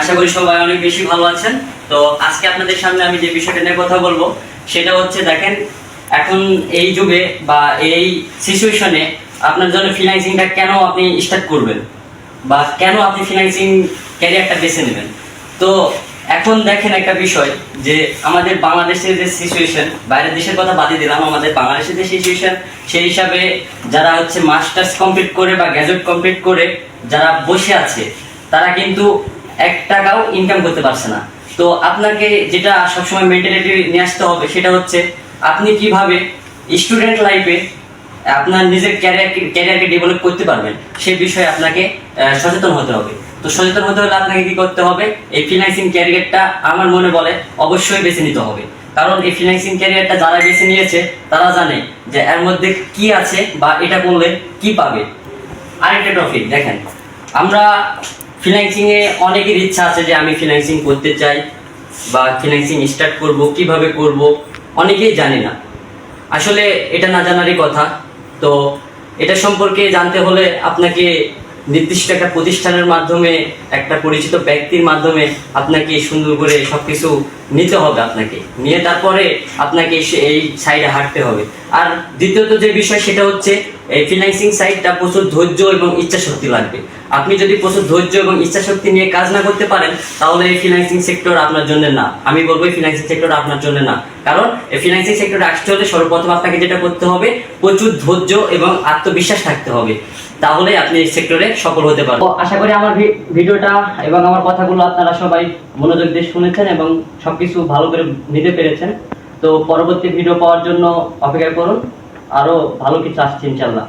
আশা করি সবাই অনেক বেশি ভালো আছেন। তো আজকে আপনাদের সামনে আমি যে বিষয়টা নিয়ে কথা বলব, সেটা হচ্ছে দেখেন, এখন এই যুগে বা এই সিচুয়েশনে আপনার জন্য কেন আপনি স্টার্ট করবেন? বা কেন আপনি ক্যারিয়ারটা বেছে নেবেন? তো এখন দেখেন একটা বিষয় যে আমাদের বাংলাদেশের যে সিচুয়েশন বাইরের দেশের কথা বাদই দিলাম, আমাদের বাংলাদেশের যে সিচুয়েশন সেই হিসাবে যারা হচ্ছে মাস্টার্স কমপ্লিট করে বা গ্র্যাজুয়েট কমপ্লিট করে যারা বসে আছে তারা কিন্তু এক টাকাও ইনকাম করতে পারছে না। তো আপনাকে যেটা সবসময় মেন্টালিটি নিয়ে আসতে হবে সেটা হচ্ছে, আপনি কীভাবে স্টুডেন্ট লাইফে আপনার নিজের ক্যারিয়ার ক্যারিয়ারকে ডেভেলপ করতে পারবেন, সে বিষয়ে আপনাকে সচেতন হতে হবে। তো সচেতন হতে হলে আপনাকে কি করতে হবে? এই ফিনান্সিং ক্যারিয়ারটা আমার মনে বলে অবশ্যই বেছে নিতে হবে। কারণ এই ফিনান্সিং ক্যারিয়ারটা যারা বেছে নিয়েছে, তারা জানে যে এর মধ্যে কি আছে বা এটা করলে কি পাবে। আরেকটা টপিক দেখেন, আমরা ফিনান্সিং এ অনেকের ইচ্ছা আছে যে আমি ফিনান্সিং করতে চাই বা ফিনান্সিং স্টার্ট করব, কীভাবে করব, অনেকেই জানে না। আসলে এটা না জানারই কথা। তো এটা সম্পর্কে জানতে হলে আপনাকে নির্দিষ্ট একটা প্রতিষ্ঠানের মাধ্যমে, একটা পরিচিত ব্যক্তির মাধ্যমে আপনাকে সুন্দর করে সবকিছু নিতে হবে আপনাকে। নিয়ে তারপরে আপনাকে এই সাইডে হাঁটতে হবে। আর দ্বিতীয়ত যে বিষয়, সেটা হচ্ছে এই ফিনান্সিং সাইডটা প্রচুর ধৈর্য এবং ইচ্ছা শক্তি লাগবে। আপনি যদি প্রচুর ধৈর্য এবং ইচ্ছা শক্তি নিয়ে কাজ না করতে পারেন, তাহলে এই ফিনান্সিং সেক্টর আপনার জন্য না। আমি বলব এই ফিনান্সিং সেক্টর আপনার জন্য না। কারণ এই ফিনান্সিং সেক্টরে আসতে হলে সর্বপ্রথম আপনাকে যেটা করতে হবে, প্রচুর ধৈর্য এবং আত্মবিশ্বাস থাকতে হবে। তাহলে আপনি এই সেক্টরে সফল হতে পারবেন। আশা করি আমার ভিডিওটা এবং আমার কথাগুলো আপনারা সবাই মনোযোগ দিয়ে শুনেছেন এবং সবকিছু ভালো করে নিতে পেরেছেন। তো পরবর্তী ভিডিও পাওয়ার জন্য অপেক্ষা করুন। আরও ভালো কিছু আসছে ইনশাল্লাহ।